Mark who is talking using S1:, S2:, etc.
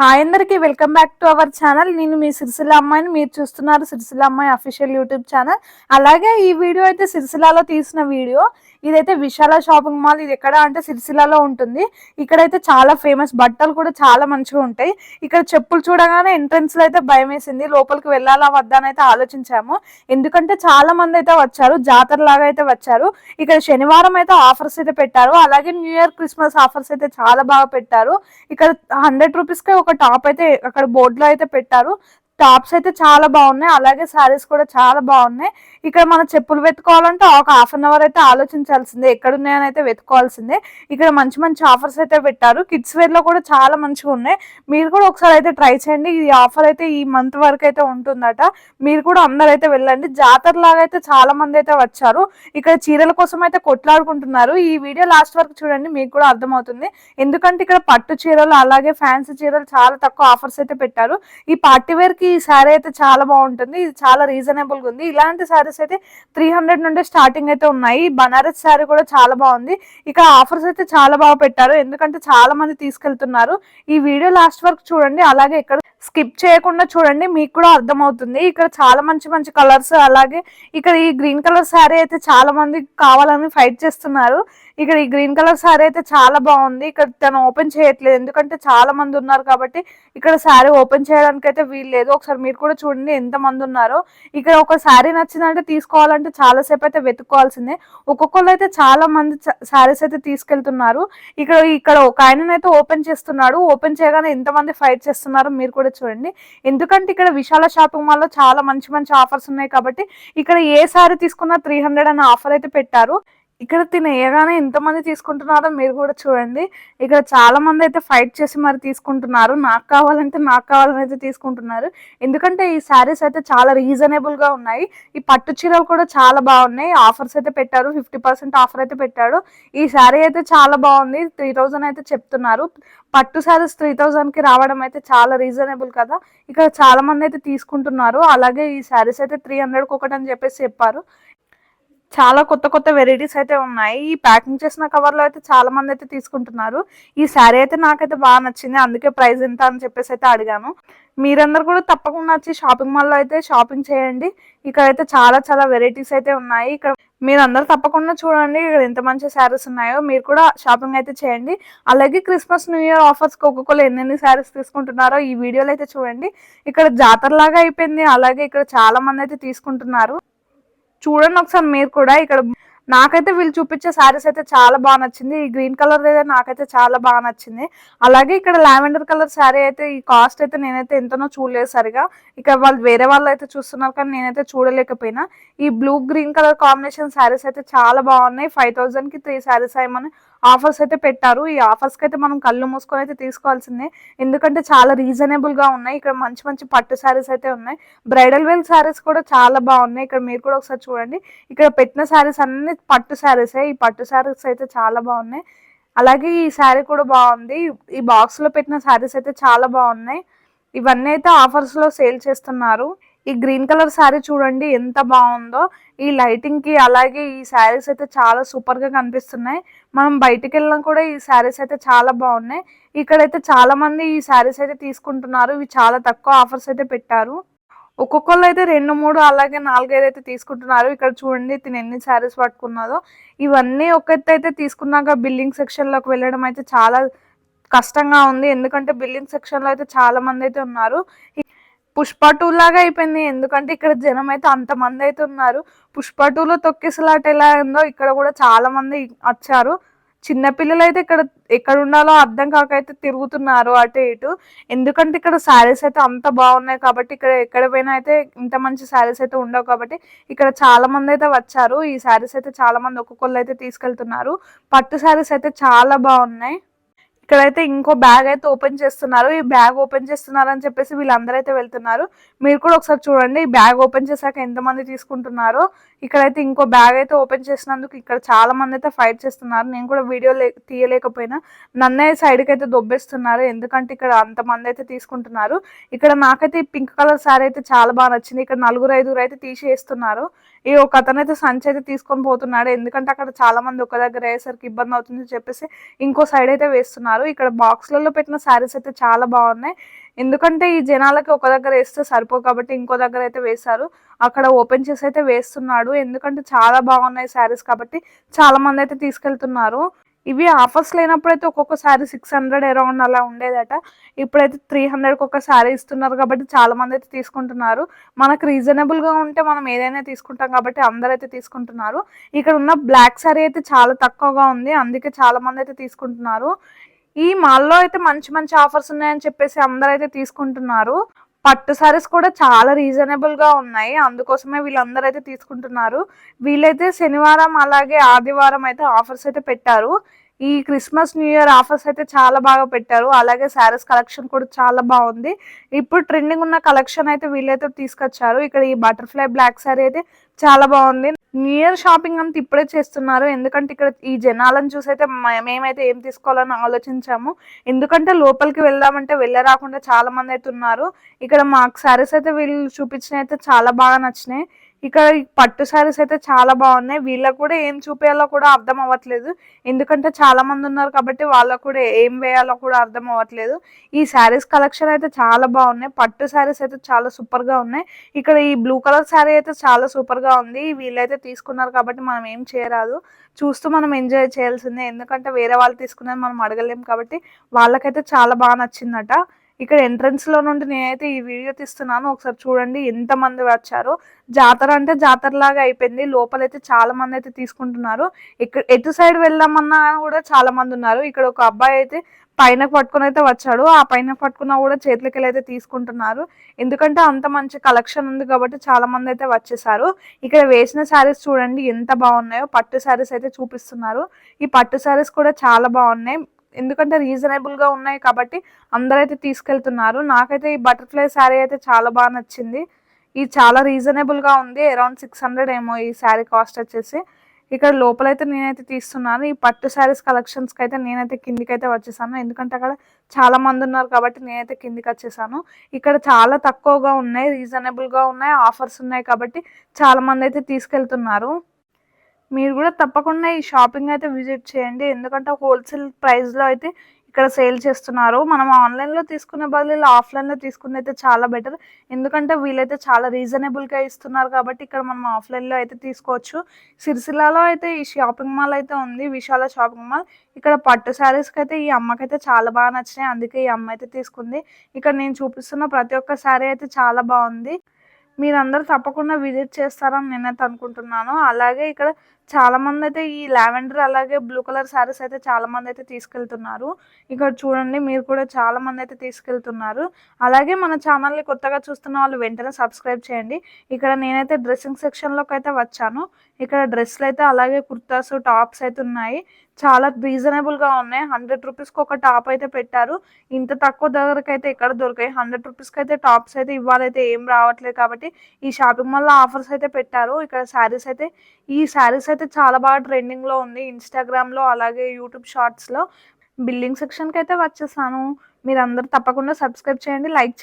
S1: Hi అందరికి welcome back to our channel. నేను మీ సిరిసిల్ల అమ్మాయిని. మీరు చూస్తున్నారు సిరిసిల్ల అమ్మాయి అఫీషియల్ యూట్యూబ్ ఛానల్. అలాగే ఈ వీడియో అయితే సిరిసిల్లాలో తీసిన వీడియో. ఇదైతే విశాల షాపింగ్ మాల్. ఇది ఎక్కడ అంటే సిరిసిల్లాలో ఉంటుంది. ఇక్కడైతే చాలా ఫేమస్. బట్టలు కూడా చాలా మంచిగా ఉంటాయి. ఇక్కడ చెప్పులు చూడగానే ఎంట్రన్స్లో అయితే భయం వేసింది. లోపలికి వెళ్ళాలా వద్దా అని అయితే ఆలోచించాము. ఎందుకంటే చాలా మంది అయితే వచ్చారు. జాతర లాగా అయితే వచ్చారు. ఇక్కడ శనివారం అయితే ఆఫర్స్ అయితే పెట్టారు. అలాగే న్యూ ఇయర్ క్రిస్మస్ ఆఫర్స్ అయితే చాలా బాగా పెట్టారు. ఇక్కడ హండ్రెడ్ రూపీస్కి ఒక టాప్ అయితే అక్కడ బోర్డులో అయితే పెట్టారు. టాప్స్ అయితే చాలా బాగున్నాయి. అలాగే శారీస్ కూడా చాలా బాగున్నాయి. ఇక్కడ మనం చెప్పులు వెతుకోవాలంటే ఒక హాఫ్ అన్ అవర్ అయితే ఆలోచించాల్సిందే. ఎక్కడ ఉన్నాయని అయితే వెతుకోవాల్సిందే ఇక్కడ మంచి మంచి ఆఫర్స్ అయితే పెట్టారు. కిడ్స్ వేర్లో కూడా చాలా మంచిగా ఉన్నాయి. మీరు కూడా ఒకసారి అయితే ట్రై చేయండి. ఈ ఆఫర్ అయితే ఈ మంత్ వరకు అయితే ఉంటుందట. మీరు కూడా అందరు అయితే వెళ్ళండి. జాతర లాగా అయితే చాలా మంది అయితే వచ్చారు. ఇక్కడ చీరల కోసం అయితే కొట్లాడుకుంటున్నారు. ఈ వీడియో లాస్ట్ వరకు చూడండి. మీకు కూడా అర్థమవుతుంది. ఎందుకంటే ఇక్కడ పట్టు చీరలు అలాగే ఫ్యాన్సీ చీరలు చాలా తక్కువ ఆఫర్స్ అయితే పెట్టారు. ఈ పార్టీ వేర్కి ఈ శారీ అయితే చాలా బాగుంటుంది. ఇది చాలా రీజనబుల్గా ఉంది. ఇలాంటి శారీస్ అయితే త్రీ హండ్రెడ్ నుండి స్టార్టింగ్ అయితే ఉన్నాయి. బనారస్ శారీ కూడా చాలా బాగుంది. ఇక్కడ ఆఫర్స్ అయితే చాలా బాగా పెట్టారు. ఎందుకంటే చాలా మంది తీసుకెళ్తున్నారు. ఈ వీడియో లాస్ట్ వరకు చూడండి. అలాగే ఇక్కడ స్కిప్ చేయకుండా చూడండి మీకు కూడా అర్థమవుతుంది. ఇక్కడ చాలా మంచి మంచి కలర్స్ అలాగే ఇక్కడ ఈ గ్రీన్ కలర్ శారీ అయితే చాలా మంది కావాలని ఫైట్ చేస్తున్నారు. ఇక్కడ ఈ గ్రీన్ కలర్ శారీ అయితే చాలా బాగుంది. ఇక్కడ తను ఓపెన్ చేయట్లేదు. ఎందుకంటే చాలా మంది ఉన్నారు కాబట్టి ఇక్కడ శారీ ఓపెన్ చేయడానికి అయితే వీలు లేదు. ఒకసారి మీరు కూడా చూడండి ఎంత మంది ఉన్నారో. ఇక్కడ ఒక శారీ నచ్చిందంటే తీసుకోవాలంటే చాలా సేపు అయితే వెతుక్కోవాల్సిందే. ఒక్కొక్కరు అయితే చాలా మంది శారీస్ అయితే తీసుకెళ్తున్నారు. ఇక్కడ ఇక్కడ ఒక ఆయన అయితే ఓపెన్ చేస్తున్నాడు. ఓపెన్ చేయగానే ఎంతమంది ఫైట్ చేస్తున్నారో మీరు కూడా చూడండి. ఎందుకంటే ఇక్కడ విశాల షాపింగ్ మాల్లో చాలా మంచి మంచి ఆఫర్స్ ఉన్నాయి కాబట్టి ఇక్కడ ఏ సారీ తీసుకున్నా త్రీ హండ్రెడ్ అనే ఆఫర్ అయితే పెట్టారు. ఇక్కడ తినేయగానే ఎంతమంది తీసుకుంటున్నారో మీరు కూడా చూడండి. ఇక్కడ చాలా మంది అయితే ఫైట్ చేసి మరి తీసుకుంటున్నారు. నాకు కావాలంటే నాకు కావాలని అయితే తీసుకుంటున్నారు. ఎందుకంటే ఈ శారీస్ అయితే చాలా రీజనబుల్గా ఉన్నాయి. ఈ పట్టు చీరలు కూడా చాలా బాగున్నాయి. ఆఫర్స్ అయితే పెట్టారు. ఫిఫ్టీ పర్సెంట్ ఆఫర్ అయితే పెట్టాడు. ఈ శారీ అయితే చాలా బాగుంది. త్రీ థౌజండ్ అయితే చెప్తున్నారు. పట్టు శారీస్ త్రీ థౌజండ్కి రావడం అయితే చాలా రీజనబుల్ కదా. ఇక్కడ చాలా మంది అయితే తీసుకుంటున్నారు. అలాగే ఈ శారీస్ అయితే త్రీ హండ్రెడ్ ఒకటి అని చెప్పేసి చెప్పారు. చాలా కొత్త కొత్త వెరైటీస్ అయితే ఉన్నాయి. ఈ ప్యాకింగ్ చేసిన కవర్లో అయితే చాలా మంది అయితే తీసుకుంటున్నారు. ఈ శారీ అయితే నాకైతే బాగా నచ్చింది. అందుకే ప్రైస్ ఎంత అని చెప్పేసి అయితే అడిగాను. మీరందరూ కూడా తప్పకుండా వచ్చి షాపింగ్ మాల్లో అయితే షాపింగ్ చేయండి. ఇక్కడ అయితే చాలా చాలా వెరైటీస్ అయితే ఉన్నాయి. ఇక్కడ మీరు అందరూ తప్పకుండా చూడండి. ఇక్కడ ఎంత మంచి శారీస్ ఉన్నాయో మీరు కూడా షాపింగ్ అయితే చేయండి. అలాగే క్రిస్మస్ న్యూ ఇయర్ ఆఫర్స్ ఒక్కొక్కరు ఎన్నెన్ని శారీస్ తీసుకుంటున్నారో ఈ వీడియోలో అయితే చూడండి. ఇక్కడ జాతర లాగా అయిపోయింది. అలాగే ఇక్కడ చాలా మంది అయితే తీసుకుంటున్నారు. చూడండి ఒకసారి మీరు కూడా. ఇక్కడ నాకైతే వీళ్ళు చూపించే శారీస్ అయితే చాలా బాగా నచ్చింది. ఈ గ్రీన్ కలర్ అయితే నాకైతే చాలా బాగా నచ్చింది. అలాగే ఇక్కడ లావెండర్ కలర్ శారీ అయితే ఈ కాస్ట్ అయితే నేనైతే ఎంతనో చూడలేదు సరిగా. ఇక్కడ వాళ్ళు వేరే వాళ్ళు అయితే చూస్తున్నారు కానీ నేనైతే చూడలేకపోయినా. ఈ blue green colour combination saris అయితే చాలా బాగున్నాయి. ఫైవ్ థౌజండ్కి త్రీ శారీస్ అయ్యమని ఆఫర్స్ అయితే పెట్టారు. ఈ ఆఫర్స్కి అయితే మనం కళ్ళు మూసుకొని అయితే తీసుకోవాల్సిందే. ఎందుకంటే చాలా రీజనబుల్గా ఉన్నాయి. ఇక్కడ మంచి మంచి పట్టు శారీస్ అయితే ఉన్నాయి. బ్రైడల్ వేల్ శారీస్ కూడా చాలా బాగున్నాయి. ఇక్కడ మీరు కూడా ఒకసారి చూడండి. ఇక్కడ పెట్టిన శారీస్ అన్ని పట్టు శారీసే ఈ పట్టు శారీస్ అయితే చాలా బాగున్నాయి. అలాగే ఈ శారీ కూడా బాగుంది. ఈ బాక్స్లో పెట్టిన శారీస్ అయితే చాలా బాగున్నాయి. ఇవన్నీ అయితే ఆఫర్స్లో సేల్ చేస్తున్నారు. ఈ గ్రీన్ కలర్ శారీ చూడండి ఎంత బాగుందో. ఈ లైటింగ్కి అలాగే ఈ శారీస్ అయితే చాలా సూపర్గా కనిపిస్తున్నాయి. మనం బయటికి వెళ్ళినా కూడా ఈ శారీస్ అయితే చాలా బాగున్నాయి. ఇక్కడైతే చాలా మంది ఈ శారీస్ అయితే తీసుకుంటున్నారు. ఇవి చాలా తక్కువ ఆఫర్స్ అయితే పెట్టారు. ఒక్కొక్కళ్ళు అయితే రెండు మూడు అలాగే నాలుగైదు అయితే తీసుకుంటున్నారు. ఇక్కడ చూడండి తిని ఎన్ని శారీస్ పట్టుకున్నదో ఇవన్నీ ఒకెత్తి అయితే తీసుకున్నాక బిల్లింగ్ సెక్షన్లోకి వెళ్ళడం అయితే చాలా కష్టంగా ఉంది. ఎందుకంటే బిల్లింగ్ సెక్షన్లో అయితే చాలా మంది అయితే ఉన్నారు. పుష్ప టూ లాగా అయిపోయింది. ఎందుకంటే ఇక్కడ జనం అయితే అంత మంది అయితే ఉన్నారు. పుష్ప టూలో తొక్కిసలాట ఎలా ఉందో ఇక్కడ కూడా చాలా మంది వచ్చారు. చిన్నపిల్లలు అయితే ఇక్కడ ఎక్కడ ఉండాలో అర్థం కాక అయితే తిరుగుతున్నారు అటు ఇటు. ఎందుకంటే ఇక్కడ శారీస్ అయితే అంత బాగున్నాయి కాబట్టి ఇక్కడ ఎక్కడ పోయినా అయితే ఇంత మంచి శారీస్ అయితే ఉండవు కాబట్టి ఇక్కడ చాలా మంది అయితే వచ్చారు. ఈ శారీస్ అయితే చాలా మంది ఒక్కొక్కళ్ళు అయితే తీసుకెళ్తున్నారు. పట్టు శారీస్ అయితే చాలా బాగున్నాయి. ఇక్కడైతే ఇంకో బ్యాగ్ అయితే ఓపెన్ చేస్తున్నారు. ఈ బ్యాగ్ ఓపెన్ చేస్తున్నారు అని చెప్పేసి వీళ్ళందరూ అయితే వెళ్తున్నారు. మీరు కూడా ఒకసారి చూడండి. ఈ బ్యాగ్ ఓపెన్ చేశాక ఎంతమంది తీసుకుంటున్నారో. ఇక్కడైతే ఇంకో బ్యాగ్ అయితే ఓపెన్ చేసినందుకు ఇక్కడ చాలా మంది అయితే ఫైట్ చేస్తున్నారు. నేను కూడా వీడియో తీయలేకపోయినా. నన్నే సైడ్కి అయితే దొబ్బేస్తున్నారు. ఎందుకంటే ఇక్కడ అంతమంది అయితే తీసుకుంటున్నారు. ఇక్కడ నాకైతే పింక్ కలర్ శారీ అయితే చాలా బాగా నచ్చింది. ఇక్కడ నలుగురు ఐదుగురు అయితే తీసేస్తున్నారు. ఈ ఒక అతను అయితే సంచి అయితే తీసుకొని పోతున్నాడు. ఎందుకంటే అక్కడ చాలా మంది ఒక దగ్గర అయ్యేసరికి ఇబ్బంది అవుతుంది చెప్పేసి ఇంకో సైడ్ అయితే వేస్తున్నారు. ఇక్కడ బాక్స్లలో పెట్టిన శారీస్ అయితే చాలా బాగున్నాయి. ఎందుకంటే ఈ జనాలకి ఒక దగ్గర వేస్తే సరిపో కాబట్టి ఇంకో దగ్గర అయితే వేశారు. అక్కడ ఓపెన్ చేసి అయితే వేస్తున్నాడు. ఎందుకంటే చాలా బాగున్నాయి శారీస్ కాబట్టి చాలా మంది అయితే తీసుకెళ్తున్నారు. ఇవి ఆఫర్స్ లేనప్పుడైతే ఒక్కొక్క శారీ సిక్స్ హండ్రెడ్ అరౌండ్ అలా ఉండేదట. ఇప్పుడైతే త్రీ హండ్రెడ్కి ఒక శారీ ఇస్తున్నారు కాబట్టి చాలా మంది అయితే తీసుకుంటున్నారు. మనకు రీజనబుల్గా ఉంటే మనం ఏదైనా తీసుకుంటాం కాబట్టి అందరు అయితే తీసుకుంటున్నారు. ఇక్కడ ఉన్న బ్లాక్ శారీ అయితే చాలా తక్కువగా ఉంది. అందుకే చాలా మంది అయితే తీసుకుంటున్నారు. ఈ మాల్లో అయితే మంచి మంచి ఆఫర్స్ ఉన్నాయని చెప్పేసి అందరూ అయితే తీసుకుంటున్నారు. పట్టు సారీస్ కూడా చాలా రీజనబుల్గా ఉన్నాయి. అందుకోసమే వీళ్ళందరూ అయితే తీసుకుంటున్నారు. వీళ్ళైతే శనివారం అలాగే ఆదివారం అయితే ఆఫర్స్ అయితే పెట్టారు. ఈ క్రిస్మస్ న్యూ ఇయర్ ఆఫర్స్ అయితే చాలా బాగా పెట్టారు. అలాగే శారీస్ కలెక్షన్ కూడా చాలా బాగుంది. ఇప్పుడు ట్రెండింగ్ ఉన్న కలెక్షన్ అయితే వీళ్ళైతే తీసుకొచ్చారు. ఇక్కడ ఈ బటర్ఫ్లై బ్లాక్ శారీ అయితే చాలా బాగుంది. న్యూ ఇయర్ షాపింగ్ అంతా ఇప్పుడే చేస్తున్నారు. ఎందుకంటే ఇక్కడ ఈ జనాలను చూసి అయితే మేమైతే ఏం తీసుకోవాలని ఆలోచించాము. ఎందుకంటే లోపలికి వెళ్దామంటే వెళ్ళరాకుండా చాలా మంది అయితే ఉన్నారు. ఇక్కడ మాకు శారీస్ అయితే వీళ్ళు చూపించినవి అయితే చాలా బాగా నచ్చినాయి. ఇక్కడ పట్టు శారీస్ అయితే చాలా బాగున్నాయి. వీళ్ళకి కూడా ఏం చూపేయాలో కూడా అర్థం అవ్వట్లేదు. ఎందుకంటే చాలా మంది ఉన్నారు కాబట్టి వాళ్ళకు కూడా ఏం వేయాలో కూడా అర్థం అవ్వట్లేదు. ఈ శారీస్ కలెక్షన్ అయితే చాలా బాగున్నాయి. పట్టు శారీస్ అయితే చాలా సూపర్గా ఉన్నాయి. ఇక్కడ ఈ బ్లూ కలర్ శారీ అయితే చాలా సూపర్గా ఉంది. వీళ్ళైతే తీసుకున్నారు కాబట్టి మనం ఏం చేయరాదు. చూస్తూ మనం ఎంజాయ్ చేయాల్సిందే. ఎందుకంటే వేరే వాళ్ళు తీసుకున్నది మనం అడగలేం కాబట్టి వాళ్ళకైతే చాలా బాగా నచ్చిందట. ఇక్కడ ఎంట్రన్స్లో నుండి నేనైతే ఈ వీడియో తీస్తున్నాను. ఒకసారి చూడండి ఎంత మంది వచ్చారు. జాతర అంటే జాతర లాగా అయిపోయింది. లోపలైతే చాలా మంది అయితే తీసుకుంటున్నారు. ఇక్కడ ఎటు సైడ్ వెళ్దామన్నా కూడా చాలా మంది ఉన్నారు. ఇక్కడ ఒక అబ్బాయి అయితే పైన పట్టుకుని అయితే వచ్చాడు. ఆ పైన పట్టుకున్న కూడా చేతులకి అయితే తీసుకుంటున్నారు. ఎందుకంటే అంత మంచి కలెక్షన్ ఉంది కాబట్టి చాలా మంది అయితే వచ్చేసారు. ఇక్కడ వేసిన శారీస్ చూడండి ఎంత బాగున్నాయో. పట్టు శారీస్ అయితే చూపిస్తున్నారు. ఈ పట్టు శారీస్ కూడా చాలా బాగున్నాయి. ఎందుకంటే రీజనబుల్గా ఉన్నాయి కాబట్టి అందరైతే తీసుకెళ్తున్నారు. నాకైతే ఈ బటర్ఫ్లై శారీ అయితే చాలా బాగా నచ్చింది. ఇది చాలా రీజనబుల్గా ఉంది. అరౌండ్ సిక్స్ హండ్రెడ్ ఏమో ఈ శారీ కాస్ట్ వచ్చేసి. ఇక్కడ లోపలైతే నేనైతే తీస్తున్నాను. ఈ పట్టు శారీస్ కలెక్షన్స్కి అయితే నేనైతే కిందికి అయితే వచ్చేసాను. ఎందుకంటే అక్కడ చాలా మంది ఉన్నారు కాబట్టి నేనైతే కిందికి వచ్చేసాను. ఇక్కడ చాలా తక్కువగా ఉన్నాయి రీజనబుల్గా ఉన్నాయి ఆఫర్స్ ఉన్నాయి కాబట్టి చాలా మంది అయితే తీసుకెళ్తున్నారు. మీరు కూడా తప్పకుండా ఈ షాపింగ్ అయితే విజిట్ చేయండి. ఎందుకంటే హోల్సేల్ ప్రైస్లో అయితే ఇక్కడ సేల్ చేస్తున్నారు. మనం ఆన్లైన్లో తీసుకునే బదులు ఆఫ్లైన్లో తీసుకుని అయితే చాలా బెటర్. ఎందుకంటే వీళ్ళైతే చాలా రీజనబుల్గా ఇస్తున్నారు కాబట్టి ఇక్కడ మనం ఆఫ్లైన్లో అయితే తీసుకోవచ్చు. సిరిసిల్లాలో అయితే ఈ షాపింగ్ మాల్ అయితే ఉంది. Vishala shopping mall. ఇక్కడ పట్టు శారీస్కి అయితే ఈ అమ్మకైతే చాలా బాగా నచ్చినాయి. అందుకే ఈ అమ్మ అయితే తీసుకుంది. ఇక్కడ నేను చూపిస్తున్న ప్రతి ఒక్క శారీ అయితే చాలా బాగుంది. మీరందరూ తప్పకుండా విజిట్ చేస్తారని నేనైతే అనుకుంటున్నాను. అలాగే ఇక్కడ చాలా మంది అయితే ఈ లావెండర్ అలాగే బ్లూ కలర్ శారీస్ అయితే చాలా మంది అయితే తీసుకెళ్తున్నారు. ఇక్కడ చూడండి మీరు కూడా చాలా మంది అయితే తీసుకెళ్తున్నారు. అలాగే మన ఛానల్ని కొత్తగా చూస్తున్న వాళ్ళు వెంటనే సబ్స్క్రైబ్ చేయండి. ఇక్కడ నేనైతే డ్రెస్సింగ్ సెక్షన్లోకి అయితే వచ్చాను. ఇక్కడ డ్రెస్సులు అయితే అలాగే కుర్తాస్ టాప్స్ అయితే ఉన్నాయి. చాలా రీజనబుల్గా ఉన్నాయి. హండ్రెడ్ రూపీస్కి ఒక టాప్ అయితే పెట్టారు. ఇంత తక్కువ ధరకు అయితే ఎక్కడ దొరికాయి? హండ్రెడ్ రూపీస్కి అయితే టాప్స్ అయితే ఇవ్వాలైతే ఏం రావట్లేదు కాబట్టి ఈ షాపింగ్ మాల్లో ఆఫర్స్ అయితే పెట్టారు. ఇక్కడ శారీస్ అయితే ఈ శారీస్ అయితే చాలా బాగా ట్రెండింగ్లో ఉంది. ఇన్స్టాగ్రామ్లో అలాగే యూట్యూబ్ షార్ట్స్లో బిల్లింగ్ సెక్షన్కి అయితే వచ్చేసాను. మీరు అందరు తప్పకుండా సబ్స్క్రైబ్ చేయండి. లైక్